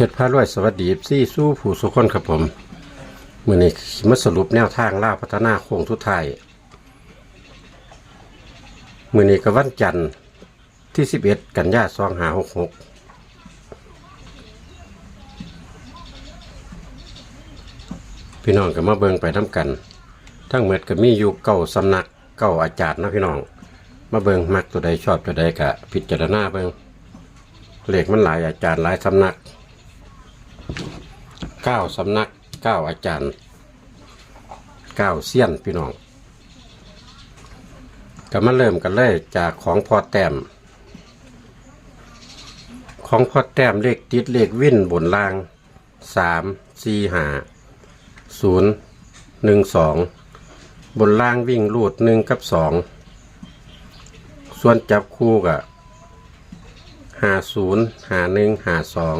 ชรพารวยสวัสดีซี่สู้ผู้สุคนครับผมเมื่อนี้มาสรุปแนวทางล่าพัฒนาโค้งทุดท้ายมือนี้ก็วันจันทร์ที่ 11 กันยาสองหาหกหกพี่น้องก็มาเบิงไปทำกัน ทั้งเมดก็มีอยู่เก้าสำนักเก้าอาจารย์นะพี่น้อง มาเบิงมักตัวใดชอบตัวใดกะพิจารณาเบิงเลขมันหลายอาจารย์หลายสำนัก เก้าสำนักเก้าอาจารย์เก้าเซียนพี่น้องก็มาเริ่มกันเลยจากของพอแต้มของพอแต้มเลขติดเลขวิ่นบนล่างสามสี่หาศูนย์หนึ่งสองบนล่างวิ่งรูดหนึ่งกับสองส่วนจับคู่กับหาศูนย์หาหนึ่งหาสอง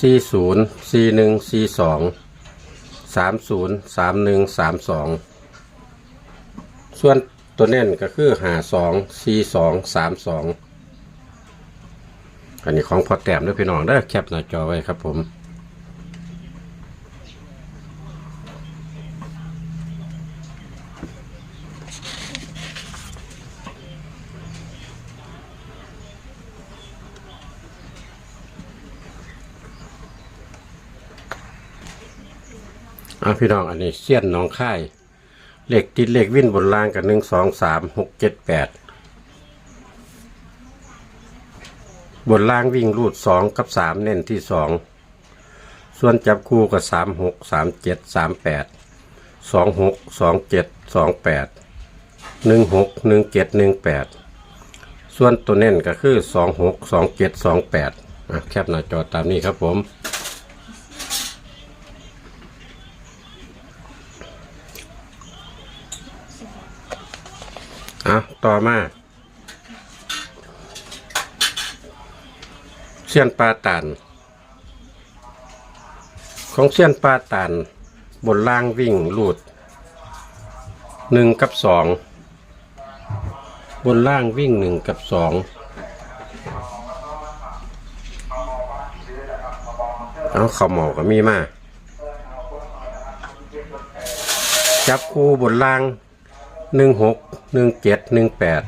สี่ศูนย์สี่หนึ่งสี่สองสามศูนย์สามหนึ่งสามสองส่วนตัวเน่นก็คือหาสองสี่สองสามสองอันนี้ของพอแต้มด้วยพี่น้องได้แคปหน้าจอไว้ครับผม อะพี่น้องอันนี้เสี้ยนหน้องค่ายเหล็กติดเหล็กวิ่นบนล่างกับหนึ่งสองสามหกเจ็ดแปดบนล่างวิ่งรูดสองกับสามเน้นที่สองส่วนจับคู่กับสามหกสามเจ็ดสามแปดสองหกสองเจ็ดสองแปดหนึ่งหกหนึ่งเจ็ดหนึ่งแปดส่วนตัวเน้นก็คือสองหกสองเจ็ดสองแปดอะแคปหน้าจอตามนี้ครับผม เอา ต่อมาเสี้ยนปลาตันของเสี้ยนปลาตันบนล่างวิ่งลูดหนึ่งกับสองบนล่างวิ่งหนึ่งกับสองเอาเข่าเหมาก็มีมาจับคู่บนล่างหนึ่งหก หนึ่งเจ็ดหนึ่งแปด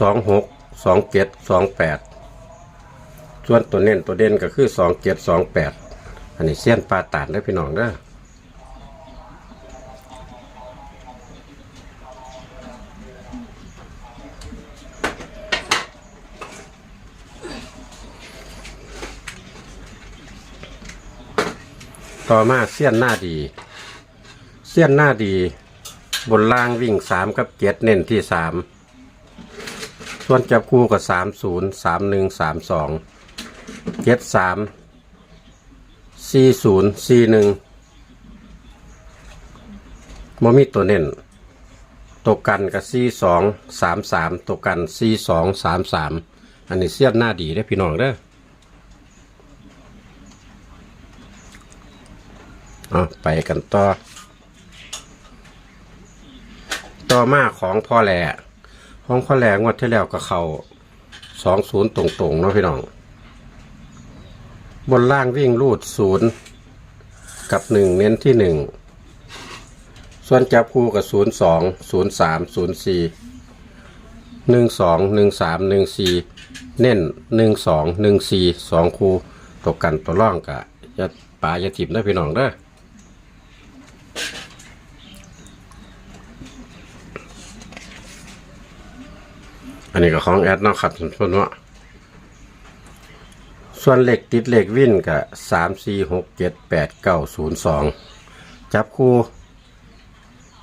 สองหกสองเจ็ดสองแปดส่วนตัวเน้นตัวเด่นก็คือสองเจ็ดสองแปดอันนี้เสี้ยนปลาตานได้พี่น้องเด้อต่อมาเสี้ยนหน้าดี เสี้ยนหน้าดี บนล่างวิ่งสามกับเจ็ดเน้นที่สามส่วนจับคู่กับสามศูนย์สามหนึ่งสามสองเจ็ดสามสี่ศูนย์สี่หนึ่งมมีตัวเน้นตัวกันกับสี่สองสามสามตัวกันสี่สองสามสามอันนี้เสี้ยนหน้าดีได้พี่น้องเด้อเอาไปกันต่อ ต่อมาของพ่อแหล่ของพ่อแหล่งวดที่แล้วก็เขาสองศูนย์ตรงๆเนาะพี่น้อง บนล่างวิ่งรูดศูนย์กับหนึ่งเน้นที่หนึ่งส่วนจับคู่กับศูนย์สองศูนย์สามศูนย์สี่หนึ่งสองหนึ่งสามหนึ่งสี่เน้นหนึ่งสองหนึ่งสี่สองคู่ตกกันตัวร่องกะจะป่าจะถิบได้พี่น้องเด้อ นนี้ก็ของแอดเนาะครับส่วนว่าส่วนเหล็กติดเหล็กวิ่นกับสามสี่หกเจ็ดแปดเก้าศูนย์สองจับคู่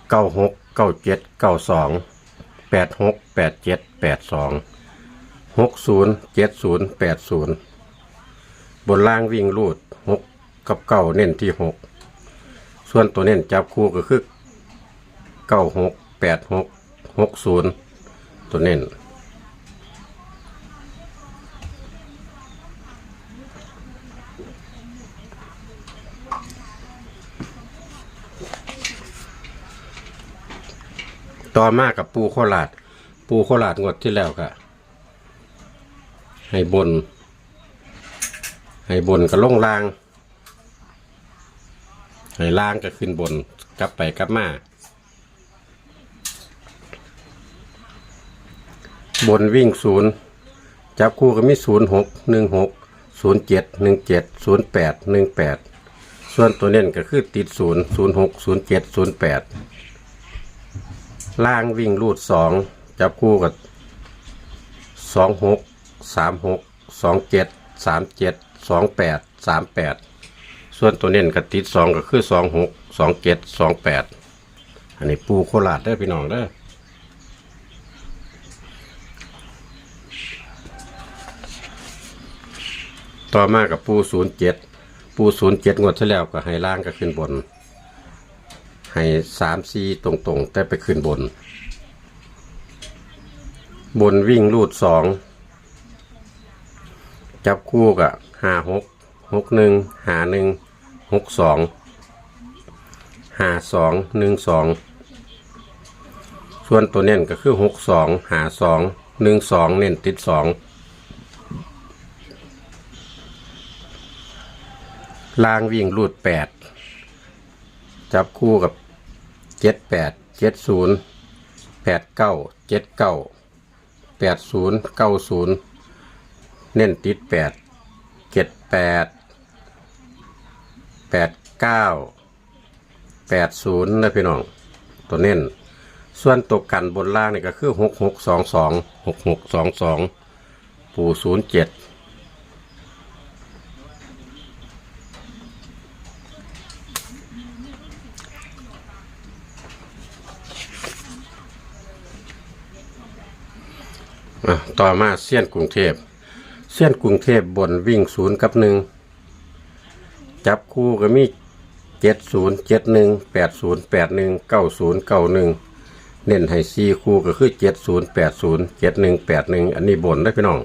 เก้าหกเก้าเจ็ดเก้าสองแปดหกแปดเจ็ดแปดสองหกศูนย์เจ็ดศูนย์แปดศูนย์บนล่างวิ่งรูดหกกับเก้าเน้นที่หกส่วนตัวเน้นจับคู่ก็คือเก้าหกแปดหกหกศูนย์ตัวเน้น ต่อมากับปูโคราชปูโคราชงวดที่แล้วก็ให้บน ให้บนก็ล่งลาง ให้ล่างก็ขึ้นบน กลับไปกลับมา บนวิ่งศูนย์จับคู่ก็มีศูนย์หกหนึ่งหก ศูนย์เจ็ดหนึ่งเจ็ดศูนย์แปดหนึ่งแปดส่วนตัวเน้นก็คือติดศูนย์ศูนย์หกศูนย์เจ็ดศูนย์แปดล่างวิ่งรูดสองจับคู่กับสองหกสามหกสองเจ็ดสามเจ็ดสองแปดสามแปดส่วนตัวเน้นก็ติดสองก็คือสองหกสองเจ็ดสองแปดอันนี้ปูโคราชได้พี่น้องเด้ ต่อมากับปูศูนย์เจ็ดปูศูนย์เจ็ดงวดที่แล้วก็ให้ล่างก็ขึ้นบน ให้สามซีตรงๆ แต่ไปขึ้นบน บนวิ่งรูดสองจับคู่กับห้าหกหกหนึ่งหาหนึ่งหกสองหาสองหนึ่งสองส่วนตัวเน้นก็คือหกสองหาสองหนึ่งสองเน้นติดสอง ลางวิ่งรูดแปดจับคู่กับเจ็ดแปดเจ็ดศูนย์แปดเก้าเจ็ดเก้าแปดศูนย์เก้าศูนย์เน้นติดแปดเจ็ดแปดแปดเก้าแปดศูนย์นะพี่น้อง ตัวเน้น ส่วนตัวกันบนล่างนี่ก็คือหกหกสองสองหกหกสองสองปู่ศูนย์เจ็ด อะต่อมาเสี้ยนกรุงเทพเสี้ยนกรุงเทพบนวิ่งศูนย์กับหนึ่งจับคู่ก็มีเจ็ดศูนย์เจ็ดหนึ่งแปดศูนย์แปดหนึ่งเก้าศูนย์เก้าหนึ่งเน้นให้ซีคู่ก็คือเจ็ดศูนย์แปดศูนย์เจ็ดหนึ่งแปดหนึ่งอันนี้บนได้พี่น้อง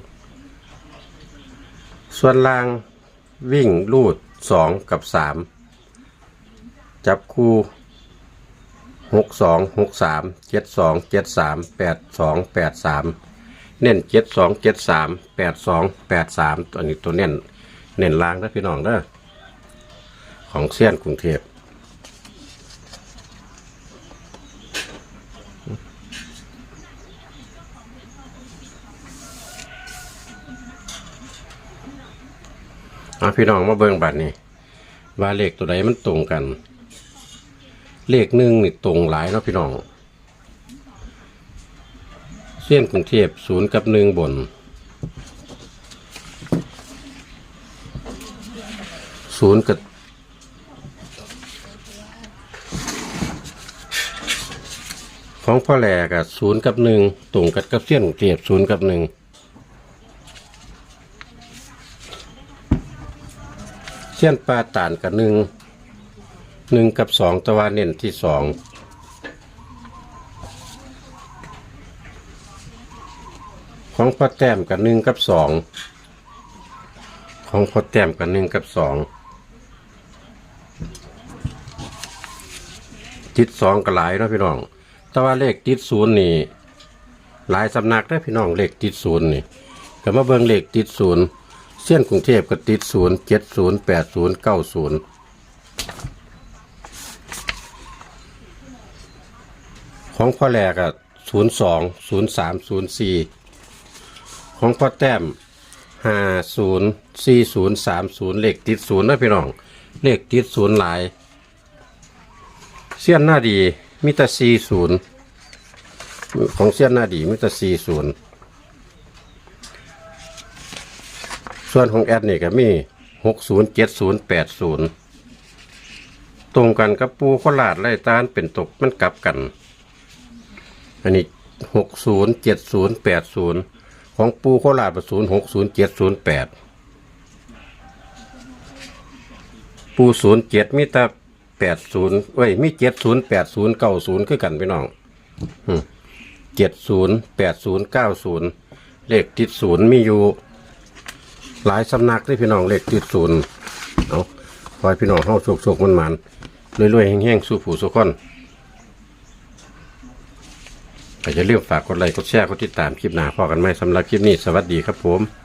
ส่วนล่างวิ่งลูดสองกับสามจับคู่หกสองหกสามเจ็ดสองเจ็ดสามแปดสองแปดสาม เน้นเจ็ดสองเจ็ดสามแปดสองแปดสามตัวนี้ตัวเน้นเน้นล่างนะพี่น้องเด้อของเซียนกรุงเทพเอาพี่น้องมาเบิ่งบัตรนี่ว่าเลขตัวใดมันตรงกัน เลขหนึ่งนี่ตรงหลายเนาะพี่น้อง เส้นกรุงเทพศูนย์กับหนึ่งบนศูนย์กับของพ่อแหลกับศูนย์กับหนึ่งตรงกับกับเส้นกรุงเทพศูนย์กับหนึ่งเส้นปลาต่านกับหนึ่งหนึ่งกับสองตะวันเน้นที่สอง ของพ่อแต้มกับหนึ่งกับสองของพ่อแต้มกับหนึ่งกับสองติดสองก็หลายเนาะพี่น้อง แต่ว่าเลขติดศูนย์นี่หลายสำนักได้พี่น้องเลขติดศูนย์นี่ก็มาเบิ่งเลขติดศูนย์เส้นกรุงเทพก็ติดศูนย์เจ็ดศูนย์แปดศูนย์เก้าศูนย์ของพ่อแหลกอะศูนย์สองศูนย์สามศูนย์สี่ ของพ่อแต้มห้าศูนย์สี่ศูนย์สามศูนย์เลขติดศูนย์นะพี่น้อง เลขติดศูนย์หลาย เสี้ยนหน้าดีมิตรสี่ศูนย์ของเสี้ยนหน้าดีมิตรสี่ศูนย์ส่วนของแอดนี่ก็มีหกศูนย์เจ็ดศูนย์แปดศูนย์ตรงกันกับปูโคราดไล่ตาลเป็นตกมันกลับกัน อันนี้หกศูนย์เจ็ดศูนย์แปดศูนย์ ของปูโคราชศูนย์หกศูนย์เจ็ดศูนย์แปดปูศูนย์เจ็ดมีแต่แปดศูนย์เอ้ยมีเจ็ดศูนย์แปดศูนย์เก้าศูนย์คือกันพี่น้องเจ็ดศูนย์แปดศูนย์เก้าศูนย์เลขติดศูนย์มีอยู่ หลายสำนักที่พี่น้องเลขติดศูนย์เอาคอยพี่น้องเข้าโชคๆมันมันๆรวยๆแห้งๆสู้ผู้สุขคน ก็จะเลือกฝากกดไลค์กดแชร์กดติดตามคลิปหน้าพอกันไหมสำหรับคลิปนี้สวัสดีครับผม